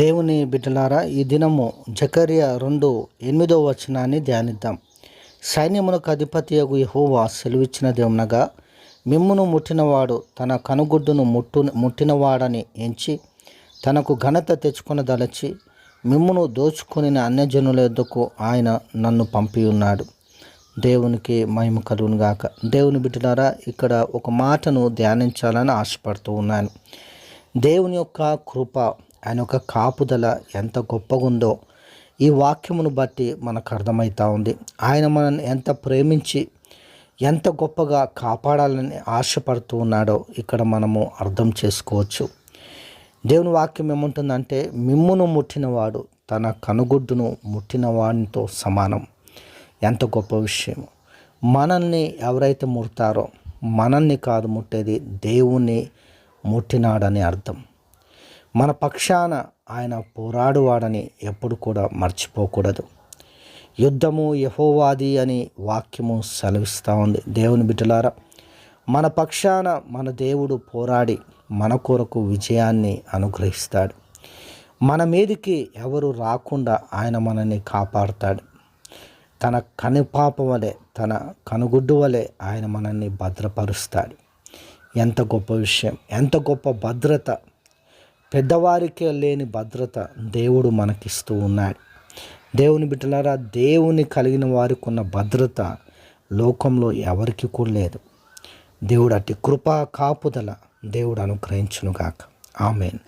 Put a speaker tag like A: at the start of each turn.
A: దేవుని బిడ్డలారా ఈ దినము జకరియా రెండు ఎనిమిదో వచనాన్ని ధ్యానిద్దాం. సైన్యమునకు అధిపతి యగు యహోవా సెలవిచ్చిన దేవునగా మిమ్మును ముట్టినవాడు తన కనుగుడ్డును ముట్టు ముట్టినవాడని ఎంచి తనకు ఘనత తెచ్చుకొనదలచి మిమ్మును దోచుకొని అన్యజనుల యొద్దకు ఆయన నన్ను పంపి ఉన్నాడు. దేవునికి మహిమ కలుగునుగాక దేవుని బిడ్డలారా ఇక్కడ ఒక మాటను ధ్యానించాలని ఆశపడుతూ ఉన్నాను. దేవుని యొక్క కృప ఆయన యొక్క కాపుదల ఎంత గొప్పగా ఉందో ఈ వాక్యమును బట్టి మనకు అర్థమవుతా ఉంది. ఆయన మనల్ని ఎంత ప్రేమించి ఎంత గొప్పగా కాపాడాలని ఆశపడుతూ ఉన్నాడో ఇక్కడ మనము అర్థం చేసుకోవచ్చు. దేవుని వాక్యం ఏముంటుందంటే మిమ్మును ముట్టినవాడు తన కనుగుడ్డును ముట్టిన వాడితో సమానం. ఎంత గొప్ప విషయం. మనల్ని ఎవరైతే ముడతారో మనల్ని కాదు ముట్టేది దేవుణ్ణి ముట్టినాడని అర్థం. మన పక్షాన ఆయన పోరాడువాడని ఎప్పుడు కూడా మర్చిపోకూడదు. యుద్ధము యహోవాది అని వాక్యము సెలవిస్తూ ఉంది. దేవుని బిడ్డలారా మన పక్షాన మన దేవుడు పోరాడి మన కొరకు విజయాన్ని అనుగ్రహిస్తాడు. మన మీదికి ఎవరు రాకుండా ఆయన మనల్ని కాపాడుతాడు. తన కనుపాప వలె తన కనుగుడ్డు వలె ఆయన మనల్ని భద్రపరుస్తాడు. ఎంత గొప్ప విషయం ఎంత గొప్ప భద్రత పెద్దవారికే లేని భద్రత దేవుడు మనకిస్తూ ఉన్నాడు. దేవుని బిడ్డలారా దేవుని కలిగిన వారికి ఉన్న భద్రత లోకంలో ఎవరికి కూడా లేదు. దేవుడు అట్టి కృపా కాపుదల దేవుడు అనుగ్రహించునుగాక. ఆమెన్.